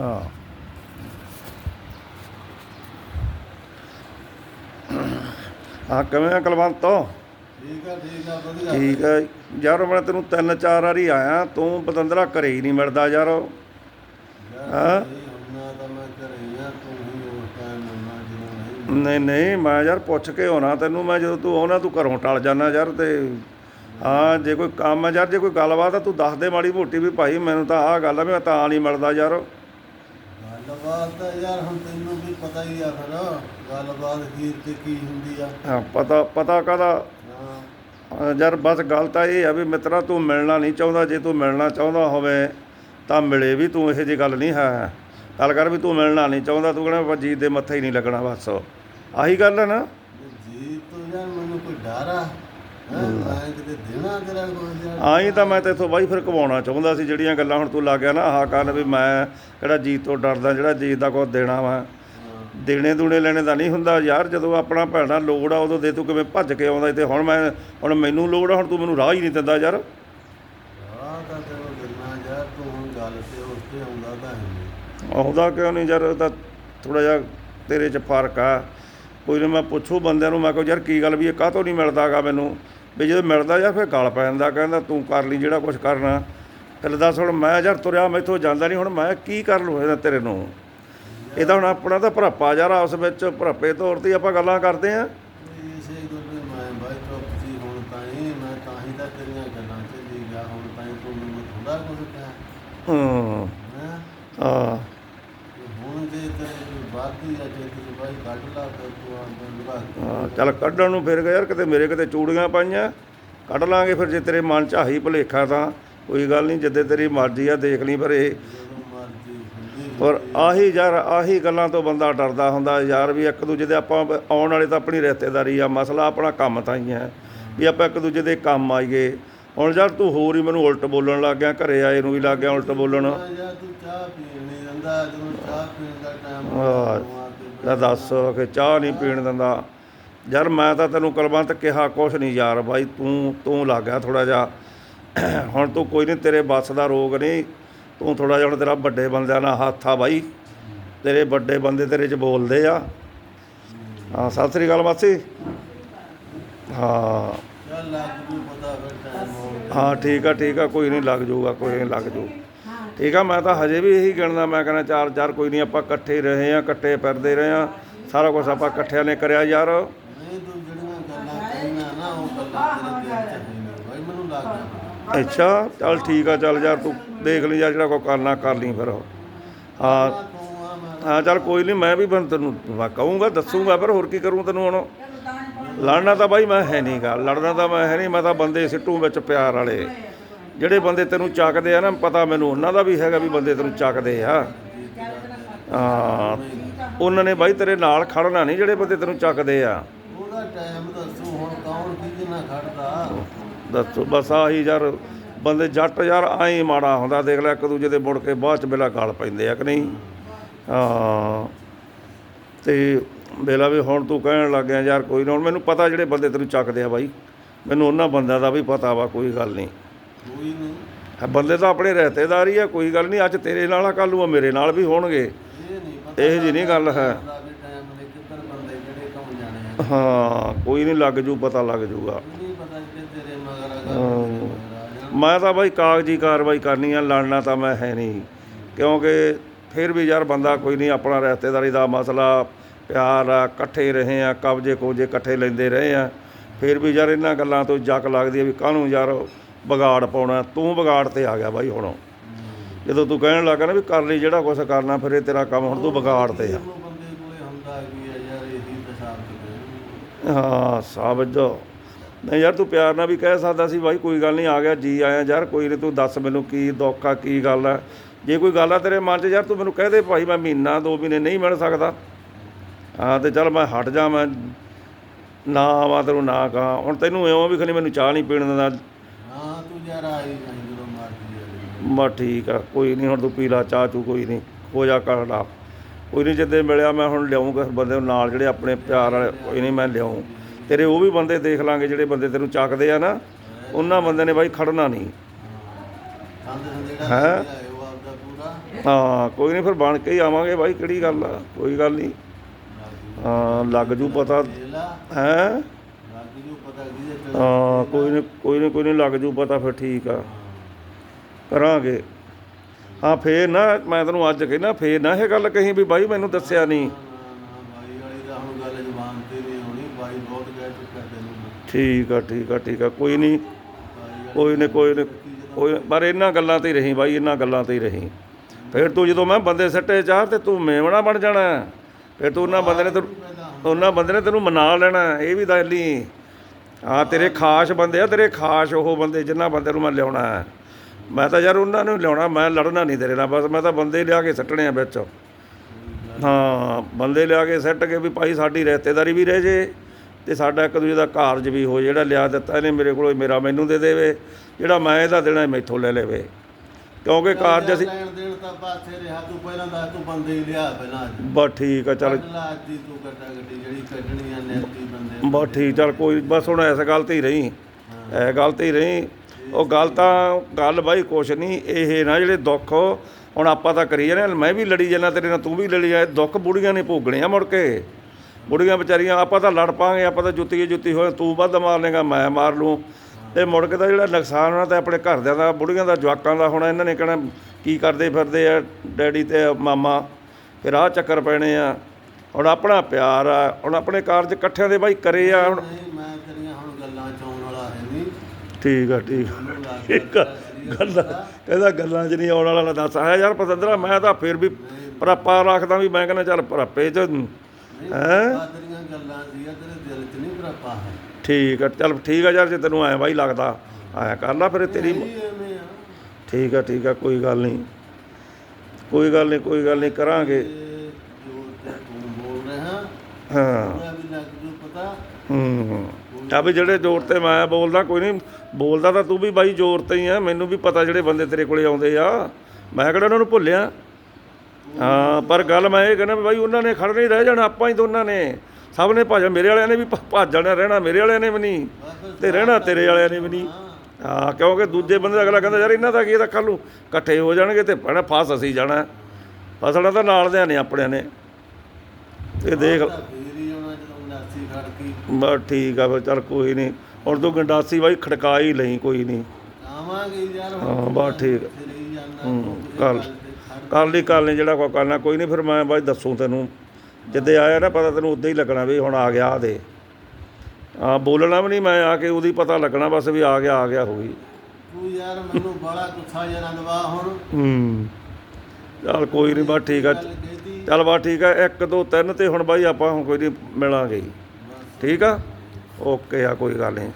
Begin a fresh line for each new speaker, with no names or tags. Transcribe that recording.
ਹਾਂ। ਆ ਕਿਵੇਂ ਆ ਕੁਲਵੰਤ?
ਠੀਕ ਆ ਠੀਕ ਆ ਵਧੀਆ।
ਠੀਕ ਹੈ ਯਾਰ ਮੈਂ ਤੈਨੂੰ ਤਿੰਨ ਚਾਰ ਵਾਰੀ ਆਇਆ। ਤੂੰ ਪਤੰਦਰਾ ਘਰੇ ਹੀ ਨਹੀਂ ਮਿਲਦਾ ਯਾਰ। ਹਾਂ?
ਨਹੀਂ ਆ। ਨਹੀਂ
ਮੈਂ ਯਾਰ ਪੁੱਛ ਕੇ ਆਉਣਾ ਤੈਨੂੰ। ਮੈਂ ਜਦੋਂ ਤੂੰ ਆਉਣਾ ਤੂੰ ਘਰੋਂ ਟਲ ਜਾਣਾ ਯਾਰ ਤੇ। ਹਾਂ ਜੇ ਕੋਈ ਕੰਮ ਹੈ ਯਾਰ ਜੇ ਕੋਈ ਗੱਲਬਾਤ ਆ ਤੂੰ ਦੱਸ ਦੇ ਮਾੜੀ ਮੋਟੀ ਵੀ ਭਾਈ ਮੈਨੂੰ ਤਾਂ ਆਹ ਗੱਲ ਆ ਮੈਂ ਤਾਂ ਨਹੀਂ ਮਿਲਦਾ ਯਾਰ।
ਗੱਲਬਾਤ ਤਾਂ ਯਾਰ ਹੁਣ ਤੈਨੂੰ ਵੀ ਪਤਾ ਹੀ ਆ ਫਿਰ ਗੱਲਬਾਤ ਕੀ ਤੇ ਕੀ ਹੁੰਦੀ ਆ।
ਹਾਂ, ਪਤਾ ਪਤਾ ਕਾਦਾ ਯਾਰ ਬਸ ਗੱਲ ਤਾਂ ਇਹ ਆ ਵੀ ਮਿੱਤਰਾ ਤੂੰ ਮਿਲਣਾ ਨਹੀਂ ਚਾਹੁੰਦਾ ਜੇ ਤੂੰ ਮਿਲਣਾ ਚਾਹੁੰਦਾ ਹੋਵੇ ਤਾਂ ਮਿਲੇ ਵੀ ਤੂੰ ਇਹੋ ਜਿਹੀ ਗੱਲ ਨਹੀਂ ਹੈ ਗੱਲ ਕਰ ਵੀ ਤੂੰ ਮਿਲਣਾ ਨਹੀਂ ਚਾਹੁੰਦਾ ਤੂੰ ਕਹਿੰਦਾ ਜੀਤ ਦੇ ਮੱਥੇ ਹੀ ਨਹੀਂ ਲੱਗਣਾ ਬਸ। ਆਹੀ ਗੱਲ ਹੈ ਨਾ।
ਜੀ ਤੂੰ ਯਾਰ ਮੈਨੂੰ ਕੋਈ ਡਰ ਆ।
ਆਈ ਤਾਂ ਮੈਂ ਤੇਥੋਂ ਬਾਈ ਫਿਰ ਕਵਾਉਣਾ ਚਾਹੁੰਦਾ ਸੀ, ਜਿਹੜੀਆਂ ਗੱਲਾਂ ਹੁਣ ਤੂੰ ਲੱਗ ਗਿਆ ਨਾ, ਆਹ ਕਰਨ ਵੀ ਮੈਂ ਕਿਹੜਾ ਜੀਤ ਤੋਂ ਡਰਦਾ, ਜਿਹੜਾ ਜੀਤ ਦਾ ਕੁਝ ਦੇਣਾ ਵਾ। ਦੇਣੇ ਦੂਣੇ ਲੈਣੇ ਦਾ ਨਹੀਂ ਹੁੰਦਾ ਯਾਰ, ਜਦੋਂ ਆਪਣਾ ਭੈਣਾ ਲੋੜ ਆ, ਉਦੋਂ ਦੇ ਤੂੰ ਕਿਵੇਂ ਭੱਜ ਕੇ ਆਉਂਦਾ ਤੇ ਹੁਣ ਮੈਂ, ਹੁਣ ਮੈਨੂੰ ਲੋੜ ਆ, ਹੁਣ ਤੂੰ ਮੈਨੂੰ ਰਾਹ ਹੀ ਨਹੀਂ ਦਿੰਦਾ ਯਾਰ।
ਆਹ ਤਾਂ ਤੈਨੂੰ ਦਿਨਾ ਯਾਰ ਤੂੰ ਹੁਣ ਗੱਲ ਤੇ ਉਸ ਤੇ ਆਉਂਦਾ ਤਾਂ ਨਹੀਂ
ਆਉਂਦਾ ਕਿਉਂ ਨਹੀਂ ਯਾਰ ਤਾਂ ਥੋੜਾ ਜਿਹਾ ਤੇਰੇ 'ਚ ਫ਼ਰਕ ਆ। ਕੋਈ ਨਾ ਮੈਂ ਪੁੱਛੂ ਬੰਦਿਆਂ ਨੂੰ, ਮੈਂ ਕਹੋ ਯਾਰ ਕੀ ਗੱਲ ਵੀ, ਇਹ ਕਾਹ ਤੋਂ ਨਹੀਂ ਮਿਲਦਾਗਾ ਮੈਨੂੰ? ਵੀ ਜਦੋਂ ਮਿਲਦਾ ਯਾਰ ਫਿਰ ਗਲ ਪੈ ਜਾਂਦਾ ਕਹਿੰਦਾ ਤੂੰ ਕਰ ਲਈ ਜਿਹੜਾ ਕੁਝ ਕਰਨਾ। ਫਿਰ ਦੱਸ ਹੁਣ ਮੈਂ ਯਾਰ ਤੁਰਿਆ ਮੈਥੋਂ ਜਾਂਦਾ ਨਹੀਂ ਹੁਣ ਮੈਂ ਕੀ ਕਰ ਲੂ ਇਹਦਾ ਤੇਰੇ ਨੂੰ? ਇਹਦਾ ਹੁਣ ਆਪਣਾ ਤਾਂ ਭਰਾਪਾ ਯਾਰ ਆਪਸ ਵਿੱਚ ਭਰਾਪੇ ਤੌਰ ਤੇ ਆਪਾਂ ਗੱਲਾਂ ਕਰਦੇ ਆਂ।
ਤਾਂ ਹੀ ਮੈਂ ਤਾਂ ਹੀ। ਬਾਈ ਕੱਢ ਲਾ ਫਿਰ ਤੂੰ ਆਂਦੇ
ਹਾਂ, ਚੱਲ ਕੱਢਣ ਨੂੰ ਫਿਰ ਗਿਆ ਯਾਰ ਕਿਤੇ ਮੇਰੇ ਕਿਤੇ ਚੂੜੀਆਂ ਪਾਈਆਂ ਕੱਢ ਲਾਂਗੇ ਫਿਰ ਜੇ ਤੇਰੇ ਮਨ ਚ ਆਹੀ ਭੁਲੇਖਾ ਤਾਂ ਕੋਈ ਗੱਲ ਨਹੀਂ ਜਿੱਦੇ ਤੇਰੀ ਮਰਜ਼ੀ ਆ ਦੇਖ ਲਈ ਪਰ ਇਹ। ਪਰ ਆਹੀ ਯਾਰ ਆਹੀ ਗੱਲਾਂ ਤੋਂ ਬੰਦਾ ਡਰਦਾ ਹੁੰਦਾ ਯਾਰ ਵੀ ਇੱਕ ਦੂਜੇ ਦੇ ਆਪਾਂ ਆਉਣ ਵਾਲੇ ਤਾਂ ਆਪਣੀ ਰਿਸ਼ਤੇਦਾਰੀ ਆ ਮਸਲਾ ਆਪਣਾ ਕੰਮ ਤਾਂ ਹੀ ਹੈ। ਵੀ ਆਪਾਂ ਇੱਕ ਦੂਜੇ ਦੇ ਕੰਮ ਆਈਏ ਹੁਣ ਯਾਰ ਤੂੰ ਹੋਰ ਹੀ ਮੈਨੂੰ ਉਲਟ ਬੋਲਣ ਲੱਗ ਗਿਆ ਘਰੇ ਆਏ ਨੂੰ ਵੀ ਲੱਗ ਗਿਆ ਉਲਟ ਬੋਲਣ।
ਯਾਰ ਤੂੰ ਚਾਹ ਪੀਣ ਨਹੀਂ ਦਿੰਦਾ ਜਦੋਂ ਚਾਹ ਪੀਣ ਦਾ ਟਾਈਮ
ਆਹ, ਲੈ ਦੱਸ ਕਿ ਚਾਹ ਨਹੀਂ ਪੀਣ ਦਿੰਦਾ। ਯਾਰ ਮੈਂ ਤਾਂ ਤੈਨੂੰ ਕਲਵੰਤ ਕਿਹਾ ਕੁਛ ਨਹੀਂ ਯਾਰ ਬਾਈ ਤੂੰ ਤੂੰ ਲੱਗ ਗਿਆ ਥੋੜਾ ਜਿਹਾ। ਹੁਣ ਤੂੰ ਕੋਈ ਨਹੀਂ ਤੇਰੇ ਬੱਸ ਦਾ ਰੋਗ ਨਹੀਂ। ਤੂੰ ਥੋੜਾ ਜਿਹਾ ਹੁਣ ਤੇਰਾ ਵੱਡੇ ਬੰਦਿਆਂ ਨਾਲ ਹੱਥ ਆ ਬਾਈ। ਤੇਰੇ ਵੱਡੇ ਬੰਦੇ ਤੇਰੇ 'ਚ ਬੋਲਦੇ ਆ। ਹਾਂ ਸਤਿ ਸ੍ਰੀ ਅਕਾਲ ਮਾਸੀ। ਹਾਂ।
ਹੋ
ਠੀਕ ਆ ਠੀਕ ਆ ਕੋਈ ਨਹੀਂ ਲੱਗ ਜਾਊਗਾ ਕੋਈ ਨਹੀਂ ਲੱਗ ਜਾਊ। ਠੀਕ ਆ ਮੈਂ ਤਾਂ ਹਜੇ ਵੀ ਇਹੀ ਗਿਣਦਾ ਮੈਂ ਕਹਿੰਦਾ ਚਾਰ ਚਾਰ ਕੋਈ ਨਹੀਂ ਆਪਾਂ ਇਕੱਠੇ ਰਹੇ ਆ ਇਕੱਠੇ ਫਿਰਦੇ ਰਹੇ ਆ ਸਾਰਾ ਕੁਝ ਆਪਾਂ ਇਕੱਠਿਆਂ ਨੇ ਕਰਿਆ ਯਾਰ। ਅੱਛਾ ਚੱਲ ਠੀਕ ਆ ਚੱਲ ਯਾਰ ਤੂੰ ਦੇਖ ਲਈ ਯਾਰ ਜਿਹੜਾ ਕੋ ਕਰਨਾ ਕਰ ਲਈ ਫਿਰ ਹਾਂ ਹਾਂ ਚੱਲ ਕੋਈ ਨਹੀਂ ਮੈਂ ਵੀ ਬੰ ਤੈਨੂੰ ਕਹੂੰਗਾ ਦੱਸੂਗਾ ਪਰ ਹੋਰ ਕੀ ਕਰੂੰ ਤੈਨੂੰ ਹੁਣ? ਲੜਨਾ ਤਾਂ ਬਾਈ ਮੈਂ ਹੈ ਨਹੀਂਗਾ ਲੜਨਾ ਤਾਂ ਮੈਂ ਹੈ ਨਹੀਂ ਮੈਂ ਤਾਂ ਬੰਦੇ ਸਿੱਟੂ ਵਿੱਚ ਪਿਆਰ ਵਾਲੇ। ਜਿਹੜੇ ਬੰਦੇ ਤੈਨੂੰ ਚੱਕਦੇ ਆ ਨਾ ਪਤਾ ਮੈਨੂੰ ਉਹਨਾਂ ਦਾ ਵੀ ਹੈਗਾ ਵੀ ਬੰਦੇ ਤੈਨੂੰ ਚੱਕਦੇ ਆ। ਹਾਂ ਉਹਨਾਂ ਨੇ ਬਾਈ ਤੇਰੇ ਨਾਲ ਖੜਨਾ ਨਹੀਂ ਜਿਹੜੇ ਬੰਦੇ ਤੈਨੂੰ ਚੱਕਦੇ ਆ।
ਉਹਦਾ ਟਾਈਮ ਦੱਸੂ ਹੁਣ ਕੌਣ ਕਿਹਦੇ ਨਾਲ ਖੜਦਾ?
ਦੱਸੋ ਬਸ ਆਹੀ ਯਾਰ ਬੰਦੇ ਜੱਟ ਯਾਰ ਆਈ ਮਾੜਾ ਹੁੰਦਾ ਦੇਖ ਲੈ ਇੱਕ ਦੂਜੇ ਦੇ ਮੁੜ ਕੇ ਬਾਅਦ ਚ ਬੇਲਾ ਗਾਲ ਪੈਂਦੇ ਆ ਕਿ ਨਹੀਂ? ਹਾਂ ਤੇ ਬੇਲਾ ਵੀ ਹੁਣ ਤੂੰ ਕਹਿਣ ਲੱਗ ਗਿਆ ਯਾਰ ਕੋਈ ਨਾ ਹੁਣ ਮੈਨੂੰ ਪਤਾ ਜਿਹੜੇ ਬੰਦੇ ਤੈਨੂੰ ਚੱਕਦੇ ਆ ਬਾਈ। ਮੈਨੂੰ ਉਹਨਾਂ ਬੰਦਿਆਂ ਦਾ ਵੀ ਪਤਾ ਵਾ ਕੋਈ ਗੱਲ ਨਹੀਂ।
ਕੋਈ ਨਹੀਂ।
ਬੰਦੇ ਤਾਂ ਆਪਣੇ ਰਿਸ਼ਤੇਦਾਰ ਹੀ ਆ ਕੋਈ ਗੱਲ ਨਹੀਂ ਅੱਜ ਤੇਰੇ ਨਾਲ ਆ ਕੱਲ ਨੂੰ ਮੇਰੇ ਨਾਲ ਵੀ ਹੋਣਗੇ।
ਇਹ ਨਹੀਂ ਪਤਾ
ਇਹ ਜੀ ਨਹੀਂ ਗੱਲ ਹੈ। ਹਾਂ ਕੋਈ ਨਹੀਂ ਲੱਗ ਜੂ ਪਤਾ ਲੱਗ ਜੂਗਾ। ਮੈਂ ਤਾਂ ਬਾਈ ਕਾਗਜ਼ੀ ਕਾਰਵਾਈ ਕਰਨੀ ਆ ਲੜਨਾ ਤਾਂ ਮੈਂ ਹੈ ਨਹੀਂ। ਕਿਉਂਕਿ ਫਿਰ ਵੀ ਯਾਰ ਬੰਦਾ ਕੋਈ ਨਹੀਂ ਆਪਣਾ ਰਿਸ਼ਤੇਦਾਰੀ ਦਾ ਮਸਲਾ ਪਿਆਰ ਆ ਇਕੱਠੇ ਰਹੇ ਆ ਕਬਜੇ ਕੋਜੇ ਇਕੱਠੇ ਲੈਂਦੇ ਰਹੇ ਆ। ਫਿਰ ਵੀ ਯਾਰ ਇਹਨਾਂ ਗੱਲਾਂ ਤੋਂ ਜੱਕ ਲੱਗਦੀ ਆ ਵੀ ਕਾਹਨੂੰ ਯਾਰ ਵਿਗਾੜ ਪਾਉਣਾ ਤੂੰ ਵਿਗਾੜ ਤੇ ਆ ਗਿਆ ਬਾਈ ਹੁਣ। ਜਦੋਂ ਤੂੰ ਕਹਿਣ ਲੱਗਾ ਨਾ ਵੀ ਕਰ ਲਈ ਜਿਹੜਾ ਕੁਛ ਕਰਨਾ ਫਿਰ ਇਹ ਤੇਰਾ ਕੰਮ ਹੁਣ ਤੂੰ ਵਿਗਾੜ ਤੇ ਆ। ਹਾਂ ਸਾਬਜੋ ਨਹੀਂ ਯਾਰ ਤੂੰ ਪਿਆਰ ਨਾਲ ਵੀ ਕਹਿ ਸਕਦਾ ਸੀ ਬਾਈ ਕੋਈ ਗੱਲ ਨਹੀਂ ਆ ਗਿਆ ਜੀ ਆਇਆ ਯਾਰ ਕੋਈ ਨਹੀਂ ਤੂੰ ਦੱਸ ਮੈਨੂੰ ਕੀ ਦੁੱਖ ਆ ਕੀ ਗੱਲ ਆ। ਜੇ ਕੋਈ ਗੱਲ ਆ ਤੇਰੇ ਮਨ 'ਚ ਯਾਰ ਤੂੰ ਮੈਨੂੰ ਕਹਿ ਦੇ ਭਾਈ ਮੈਂ ਮਹੀਨਾ ਦੋ ਮਹੀਨੇ ਨਹੀਂ ਮਿਲ ਸਕਦਾ। ਤੇ ਚੱਲ ਮੈਂ ਹਟ ਜਾ ਮੈਂ ਨਾ ਆਵਾਂ ਤੈਨੂੰ ਨਾ ਕਹਾਂ। ਹੁਣ ਤੈਨੂੰ ਇਉਂ ਵੀ ਖਣੀ ਮੈਨੂੰ ਚਾਹ ਨਹੀਂ ਪੀਣ ਦਿੰਦਾ।
ਹਾਂ ਤੂੰ ਯਾਰ ਆਈ ਨਹੀਂ ਜਦੋਂ ਮਰਜ਼ੀ
ਬਸ ਠੀਕ ਆ ਕੋਈ ਨਹੀਂ ਹੁਣ ਤੂੰ ਪੀ ਲਾ ਚਾਹ ਚੂ ਕੋਈ ਨਹੀਂ ਹੋ ਜਾ ਕਰਦਾ ਕੋਈ ਨਹੀਂ ਜਿੱਦੇ ਮਿਲਿਆ ਮੈਂ ਹੁਣ ਲਿਆਉਂਗਾ ਬੰਦੇ ਨੂੰ ਨਾਲ ਜਿਹੜੇ ਆਪਣੇ ਪਿਆਰ ਵਾਲੇ ਕੋਈ ਨਹੀਂ ਮੈਂ ਲਿਆਉਂ ਤੇਰੇ ਉਹ ਵੀ ਬੰਦੇ ਦੇਖ ਲਾਂਗੇ ਜਿਹੜੇ ਬੰਦੇ ਤੈਨੂੰ ਚੱਕਦੇ ਆ ਨਾ ਉਹਨਾਂ ਬੰਦੇ ਨੇ ਬਾਈ ਖੜਨਾ ਨਹੀਂ ਹੈਂ? ਹਾਂ ਕੋਈ ਨਹੀਂ ਫਿਰ ਬਣ ਕੇ ਹੀ ਆਵਾਂਗੇ ਬਾਈ ਕਿਹੜੀ ਗੱਲ ਆ? ਕੋਈ ਗੱਲ ਨਹੀਂ ਹਾਂ, ਲੱਗ ਜੂ ਪਤਾ।
ਵੇਲਾ
ਹੈ? ਹਾਂ, ਕੋਈ ਨਹੀਂ ਕੋਈ ਨਹੀਂ ਕੋਈ ਨਹੀਂ ਲੱਗ ਜੂ ਪਤਾ ਫਿਰ ਠੀਕ ਆ। ਕਰਾਂਗੇ। ਹਾਂ, ਫੇਰ ਨਾ, ਮੈਂ ਤੈਨੂੰ ਅੱਜ ਕਹਿਣਾ ਫੇਰ ਨਾ ਇਹ ਗੱਲ ਕਹੀ ਵੀ ਬਾਈ ਮੈਨੂੰ ਦੱਸਿਆ ਨਹੀਂ ਠੀਕ ਆ ਠੀਕ ਆ ਠੀਕ ਆ, ਕੋਈ ਨਹੀਂ ਕੋਈ ਨਹੀਂ ਕੋਈ ਨਹੀਂ ਕੋਈ ਪਰ ਇਹਨਾਂ ਗੱਲਾਂ ਤੇ ਹੀ ਰਹੀ ਬਾਈ, ਇਹਨਾਂ ਗੱਲਾਂ ਤੇ ਹੀ ਰਹੀ। ਫਿਰ ਤੂੰ ਜਦੋਂ ਮੈਂ ਬੰਦੇ ਸੱਟੇ ਚਾਹ ਤੇ ਤੂੰ ਮੇਵਣਾ ਬਣ ਜਾਣਾ। ਫਿਰ ਤੂੰ ਉਹਨਾਂ ਬੰਦੇ ਨੇ ਤੈਨੂੰ ਉਹਨਾਂ ਬੰਦੇ ਨੇ ਤੈਨੂੰ ਮਨਾ ਲੈਣਾ, ਇਹ ਵੀ ਦੱਸ ਲਈ ਆ ਤੇਰੇ ਖਾਸ ਬੰਦੇ ਆ, ਤੇਰੇ ਖਾਸ ਉਹ ਬੰਦੇ ਜਿੰਨਾ ਬੰਦੇ ਨੂੰ ਮੈਂ ਲਿਆਉਣਾ ਹੈ। ਮੈਂ ਤਾਂ ਯਾਰ ਉਹਨਾਂ ਨੂੰ ਲਿਆਉਣਾ, ਮੈਂ ਲੜਨਾ ਨਹੀਂ ਤੇਰੇ ਨਾਲ, ਬਸ ਮੈਂ ਤਾਂ ਬੰਦੇ ਲਿਆ ਕੇ ਸੱਟਣੇ ਆ ਵਿੱਚ। ਹਾਂ, ਬੰਦੇ ਲਿਆ ਕੇ ਸੱਟ ਕੇ ਵੀ ਭਾਈ ਸਾਡੀ ਰਿਸ਼ਤੇਦਾਰੀ ਵੀ ਰਹਿ ਜੇ ਤੇ ਸਾਡਾ ਇੱਕ ਦੂਜੇ ਦਾ ਕਾਰਜ ਵੀ ਹੋ ਜਿਹੜਾ ਲਿਆ ਦਿੱਤਾ ਇਹਨੇ ਮੇਰੇ ਕੋਲੋਂ ਮੇਰਾ ਮੈਨੂੰ ਦੇ ਦੇਵੇ, ਜਿਹੜਾ ਮੈਂ ਇਹਦਾ ਦੇਣਾ, ਇਹ ਮੈਥੋਂ ਲੈ ਲਵੇ। ਕਿਉਂਕਿ ਕਾਰਜ ਅਸੀਂ
ਲੈਣ ਦੇਣ ਤਾਂ ਪਾਸੇ ਰਿਹਾ ਤੂੰ ਪਹਿਲਾਂ ਦਾ ਤੂੰ ਬੰਦੇ ਹੀ ਲਿਆ ਪਹਿਲਾਂ ਅੱਜ।
ਬਸ ਠੀਕ ਆ ਚੱਲ।
ਅੱਜ ਹੀ ਤੂੰ ਗੱਡਾ ਗੱਡੀ ਜਿਹੜੀ ਕੱਢਣੀ ਆ ਨੈਤੀ ਬੰਦੇ
ਬਸ ਠੀਕ ਚੱਲ ਕੋਈ ਬਸ ਹੁਣ ਇਸ ਗੱਲ ਤੇ ਹੀ ਰਹੀ। ਇਹ ਗੱਲ ਤੇ ਹੀ ਰਹੀ। ਉਹ ਗੱਲ ਤਾਂ ਗੱਲ ਬਾਈ ਕੁਛ ਨਹੀਂ ਇਹ ਨਾ ਜਿਹੜੇ ਦੁੱਖ ਹੁਣ ਆਪਾਂ ਤਾਂ ਕਰੀ ਜਾਂਦੇ ਮੈਂ ਵੀ ਲੜੀ ਜਾਂਦਾ ਤੇਰੇ ਨਾਲ ਤੂੰ ਵੀ ਲੜੀ ਜਾ ਦੁੱਖ ਬੁੜੀਆਂ ਨੇ ਭੋਗਣੇ ਆ ਮੁੜ ਕੇ। ਬੁੜੀਆਂ ਵਿਚਾਰੀਆਂ ਆਪਾਂ ਤਾਂ ਲੜ ਪਾਂਗੇ ਆਪਾਂ ਤਾਂ ਜੁੱਤੀ ਜੁੱਤੀ ਹੋਏ ਤੂੰ ਵੱਧ ਮਾਰ ਲੇਗਾ ਮੈਂ ਮਾਰ ਲੂੰ। ਤੇ ਮੁੜ ਕੇ ਤਾਂ ਜਿਹੜਾ ਨੁਕਸਾਨ ਹੋਣਾ ਤਾਂ ਆਪਣੇ ਘਰਦਿਆਂ ਦਾ ਬੁੜੀਆਂ ਦਾ ਜਵਾਕਾਂ ਦਾ ਹੋਣਾ ਇਹਨਾਂ ਨੇ ਕਹਿਣਾ ਕੀ ਕਰਦੇ ਫਿਰਦੇ ਆ ਡੈਡੀ ਤੇ ਮਾਮਾ ਫਿਰ ਆਹ ਚੱਕਰ ਪੈਣੇ ਆ। ਹੁਣ ਆਪਣਾ ਪਿਆਰ ਆ ਹੁਣ ਆਪਣੇ ਕਾਰਜ ਇਕੱਠਿਆਂ ਦੇ ਬਾਈ ਕਰੇ ਆ ਹੁਣ
ਨਹੀਂ ਮੈਂ ਤੇਰੀਆਂ ਹੁਣ ਗੱਲਾਂ ਚ ਆਉਣ ਵਾਲਾ ਹੈ ਨਹੀਂ।
ਠੀਕ ਆ ਠੀਕ ਆ। ਠੀਕ ਆ। ਗੱਲਾਂ ਕਹਿੰਦਾ ਗੱਲਾਂ 'ਚ ਨਹੀਂ ਆਉਣ ਵਾਲਾ ਦੱਸ। ਆਇਆ ਯਾਰ ਪਤੰਦਰਾ ਮੈਂ ਤਾਂ ਫਿਰ ਵੀ ਪਰਾਪਾ ਰੱਖਦਾ ਵੀ ਮੈਂ ਕਹਿੰਦਾ ਚੱਲ ਪਰਾਪੇ 'ਚ। ਹੈਂ?
ਤੇਰੀਆਂ ਗੱਲਾਂ ਸੀ ਤੇਰੇ ਦਿਲ ਚ ਨਹੀਂ ਭਰਾਪਾ ਹੈ।
ਠੀਕ ਆ ਚੱਲ ਠੀਕ ਆ ਯਾਰ ਜੇ ਤੈਨੂੰ ਐ ਬਾਈ ਲੱਗਦਾ ਆਇਆ ਕਰ ਲਾ ਫਿਰ ਤੇਰੀ ਠੀਕ ਆ ਠੀਕ ਆ ਕੋਈ ਗੱਲ ਨਹੀਂ। ਕੋਈ ਗੱਲ ਨਹੀਂ ਕੋਈ ਗੱਲ ਨਹੀਂ ਕਰਾਂਗੇ। ਹਾਂ। ਹੂੰ ਆ ਵੀ ਜਿਹੜੇ ਜ਼ੋਰ ਤੇ ਮੈਂ ਬੋਲਦਾ ਕੋਈ ਨਹੀਂ ਬੋਲਦਾ ਤਾਂ ਤੂੰ ਵੀ ਬਾਈ ਜ਼ੋਰ ਤੇ ਹੀ ਆ ਮੈਨੂੰ ਵੀ ਪਤਾ ਜਿਹੜੇ ਬੰਦੇ ਤੇਰੇ ਕੋਲੇ ਆਉਂਦੇ ਆ। ਮੈਂ ਕਿਹੜਾ ਉਹਨਾਂ ਨੂੰ ਭੁੱਲਿਆ? ਹਾਂ ਪਰ ਗੱਲ ਮੈਂ ਇਹ ਕਹਿੰਦਾ ਬਾਈ ਉਹਨਾਂ ਨੇ ਖੜ ਨਹੀਂ ਰਹਿ ਜਾਣਾ ਆਪਾਂ ਹੀ ਦੋਨਾਂ ਨੇ। ਸਭ ਨੇ ਭੱਜ ਮੇਰੇ ਵਾਲਿਆਂ ਨੇ ਵੀ ਭੱਜ ਜਾਣਾ ਰਹਿਣਾ ਮੇਰੇ ਵਾਲਿਆਂ ਨੇ ਵੀ ਨਹੀਂ ਤੇ ਰਹਿਣਾ ਤੇਰੇ ਵਾਲਿਆਂ ਨੇ ਵੀ ਨਹੀਂ। ਹਾਂ ਕਿਉਂਕਿ ਦੂਜੇ ਬੰਦੇ ਦਾ ਅਗਲਾ ਕਹਿੰਦਾ ਯਾਰ ਇਹਨਾਂ ਦਾ ਕੀ ਇਹਦਾ ਕੱਲ ਨੂੰ ਇਕੱਠੇ ਹੋ ਜਾਣਗੇ ਤੇ ਭੈਣਾ ਫਸ ਅਸੀਂ ਜਾਣਾ। ਫਸਣਾ ਤਾਂ ਨਾਲ ਦਿਆਂ ਨੇ ਆਪਣਿਆਂ ਨੇ। ਦੇਖ
ਤਾਂ ਕੇ
ਬਸ ਠੀਕ ਆ ਫਿਰ ਚੱਲ ਕੋਈ ਨਹੀਂ। ਹੁਣ ਤੂੰ ਗੰਡਾਸੀ ਬਾਈ ਖੜਕਾ ਹੀ ਲਈ ਕੋਈ ਨਹੀਂ।
ਆਵਾਂਗੇ ਯਾਰ
ਹਾਂ ਬਸ ਠੀਕ।
ਕਿਸੇ
ਕਰ ਲਈ ਕਰ ਲਈ ਜਿਹੜਾ ਕੋਈ ਕਰਨਾ ਕੋਈ ਨਹੀਂ ਫਿਰ ਮੈਂ ਬਾਈ ਦੱਸੂ ਤੈਨੂੰ। ਜਿੱਦੇ ਆਇਆ ਨਾ ਪਤਾ ਤੈਨੂੰ ਉਦੋਂ ਹੀ ਲੱਗਣਾ ਵੀ ਹੁਣ ਆ ਗਿਆ ਆ ਦੇ। ਆ ਬੋਲਣਾ ਵੀ ਨਹੀਂ ਮੈਂ ਆ ਕੇ ਉਹਦੀ ਪਤਾ ਲੱਗਣਾ ਬਸ ਵੀ ਆ ਗਿਆ ਆ ਗਿਆ ਹੋ ਗਈ।
ਤੂੰ ਯਾਰ ਮੈਨੂੰ ਬੜਾ ਗੁੱਸਾ ਜਿਹਾ ਦਵਾ ਹੁਣ।
ਹੂੰ। ਚੱਲ ਕੋਈ ਨਹੀਂ ਬਸ ਠੀਕ ਆ। ਚੱਲ ਬਸ ਠੀਕ ਆ 1 2 3 ਤੇ ਹੁਣ ਬਾਈ ਆਪਾਂ ਹੁਣ ਕੋਈ ਨਹੀਂ ਮਿਲਾਂਗੇ। ਠੀਕ ਆ? ਓਕੇ ਆ ਕੋਈ ਗੱਲ ਨਹੀਂ